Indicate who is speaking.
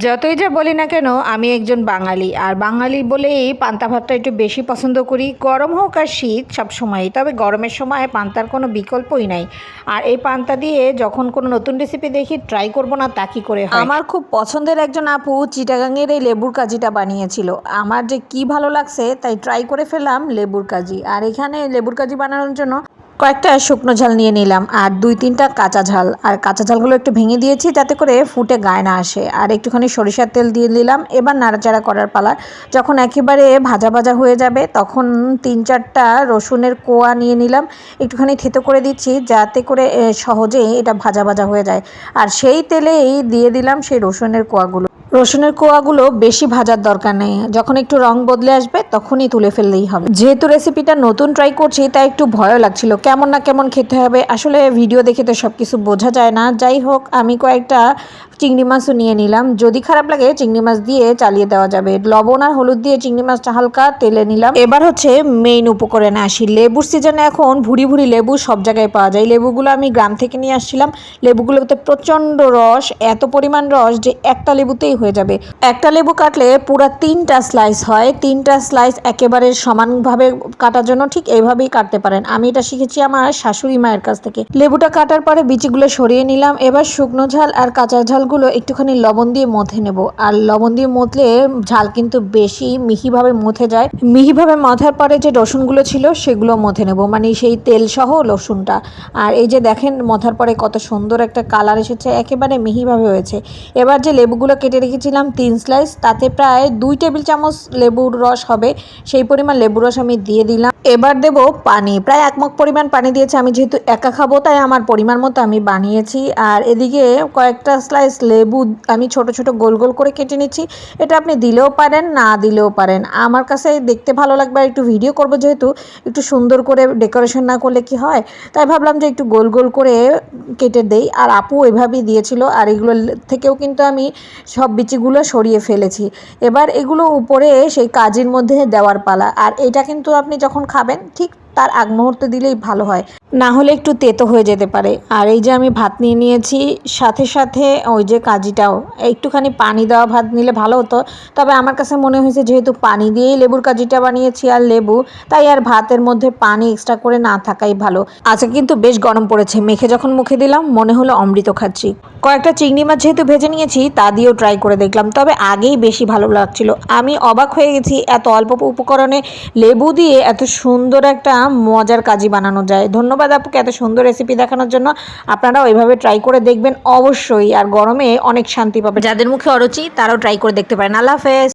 Speaker 1: যতই যা বলি না কেন, আমি একজন বাঙালি। আর বাঙালি বলেই পান্তা ভাতটা একটু বেশি পছন্দ করি। গরম হোক আর শীত সব সময়ই তবে গরমের সময় পান্তার কোনো বিকল্পই নাই। আর এই পান্তা দিয়ে যখন কোনো নতুন রেসিপি দেখি ট্রাই করব না, তা কি করে আমার খুব পছন্দের একজন আপু চিটাগাংয়ের এই লেবুর কাজিটা বানিয়েছিল। আমার যে কি ভালো লাগছে, তাই ট্রাই করে ফেললাম লেবুর কাজি। আর এখানে লেবুর কাজি বানানোর জন্য কয়েকটা শুকনো ঝাল নিয়ে নিলাম আর দুই তিনটা কাঁচা ঝাল। আর কাঁচা ঝালগুলো একটু ভেঙে দিয়েছি যাতে করে ফুটে গায়ে না আসে। আর একটুখানি সরিষার তেল দিয়ে দিলাম এবার নাড়াচাড়া করার পালা। যখন একেবারে ভাজা ভাজা হয়ে যাবে, তখন তিন চারটা রসুনের কোয়া নিয়ে নিলাম। একটুখানি থেতো করে দিচ্ছি যাতে করে সহজেই এটা ভাজা ভাজা হয়ে যায়। আর সেই তেলেই দিয়ে দিলাম সেই রসুনের কোয়াগুলো। রসুনের কোয়াগুলো বেশি ভাজার দরকার নেই। যখন একটু রং বদলে আসবে, তখনই তুলে ফেললেই হবে। যেহেতু রেসিপিটা নতুন ট্রাই করছি, তাই একটু ভয়ও লাগছিল। কেমন না কেমন খেতে হবে, আসলে ভিডিও দেখে তো সব কিছু বোঝা যায় না। যাই হোক, আমি কয়েকটা চিংড়ি মাছও নিয়ে নিলাম। যদি খারাপ লাগে চিংড়ি মাছ দিয়ে চালিয়ে দেওয়া যাবে। লবণ আর হলুদ দিয়ে চিংড়ি মাছটা হালকা তেলে নিলাম। এবার হচ্ছে মেইন উপকরণে আসি। লেবুর সিজনে এখন ভুড়ি ভুড়ি লেবু সব জায়গায় পাওয়া যায়। লেবুগুলো আমি গ্রাম থেকে নিয়ে আসছিলাম। লেবুগুলোতে প্রচণ্ড রস, এত পরিমাণ রস যে একটা লেবুতেই হয়ে যাবে। একটা লেবু কাটলে পুরো তিনটা স্লাইস হয়। তিনটা স্লাইস একেবারে সমানভাবে কাটার জন্য ঠিক এইভাবেই কাটতে পারেন। আমি এটা শিখেছি আমার শাশুড়ি মায়ের কাছ থেকে। লেবুটা কাটার পরে বিচিগুলো সরিয়ে নিলাম। এবার শুকনো ঝাল আর কাঁচা ঝালগুলো একটুখানি লবণ দিয়ে মথে নেব। আর লবণ দিয়ে মথলে ঝাল কিন্তু বেশি মিহিভাবে মথে যায়। মিহিভাবে মাথার পরে যে রসুনগুলো ছিল, সেগুলো মথে নেব। মানে সেই তেল সহ রসুনটা। আর এই যে দেখেন, মথার পরে কত সুন্দর একটা কালার এসেছে, একেবারে মিহিভাবে হয়েছে। এবার যে লেবুগুলো কেটে রেখেছিলাম, তিন স্লাইস, তাতে প্রায় দুই টেবিল চামচ লেবুর রস হবে। সেই পরিমাণ লেবুর রস আমি দিয়ে দিলাম। এবার দেব পানি। প্রায় এক মগ পরিমাণ পানি দিয়েছি। আমি যেহেতু একা খাব, তাই আমার পরিমাণ মতো আমি বানিয়েছি। আর এদিকে কয়েকটা স্লাইস লেবু, আমি ছোট ছোট গোল গোল করে কেটে নিচ্ছি। এটা আপনি দিলেও পারেন, না দিলেও পারেন। আমার কাছে দেখতে ভালো লাগবে আর একটু ভিডিও করব যেহেতু, একটু সুন্দর করে ডেকোরেশন না করলে কি হয়? তাই ভাবলাম যে একটু গোল গোল করে কেটে দেই। আর আপু এভাবেই দিয়েছিল, আর এগুলো থেকেও কিন্তু আমি সব বিচিগুলো সরিয়ে ফেলেছি। এবার এগুলো উপরে সেই কাজের মধ্যে দেওয়ার পালা। আর এটা কিন্তু আপনি যখন খাবেন, ঠিক তার আগ মুহূর্তে দিলেই ভালো হয়। না হলে একটু তেতো হয়ে যেতে পারে। আর এই যে আমি ভাত নিয়ে নিয়েছি, সাথে সাথে ওই যে কাজিটাও। একটুখানি পানি দেওয়া ভাত নিলে ভালো হতো। তবে আমার কাছে মনে হয়েছে যেহেতু পানি দিয়েই লেবুর কাজিটা বানিয়েছি আর লেবু, তাই আর ভাতের মধ্যে পানি এক্সট্রা করে না থাকাই ভালো। আজকে কিন্তু বেশ গরম পড়েছে। মেখে যখন মুখে দিলাম, মনে হলো অমৃত খাচ্ছি। কয়েকটা চিংড়ি মাছ যেহেতু ভেজে নিয়েছি, তা দিয়েও ট্রাই করে দেখলাম। তবে আগেই বেশি ভালো লাগছিল। আমি অবাক হয়ে গেছি, এত অল্প উপকরণে লেবু দিয়ে এত সুন্দর একটা মজার কাজি বানানো যায়। ধন্যবাদ আপুকে এত সুন্দর রেসিপি দেখানোর জন্য। আপনারা ওইভাবে ট্রাই করে দেখবেন অবশ্যই। আর গরমে অনেক শান্তি পাবে যাদের মুখে অরুচি, তারাও ট্রাই করে দেখতে পারেন। আল্লাহ হাফেজ।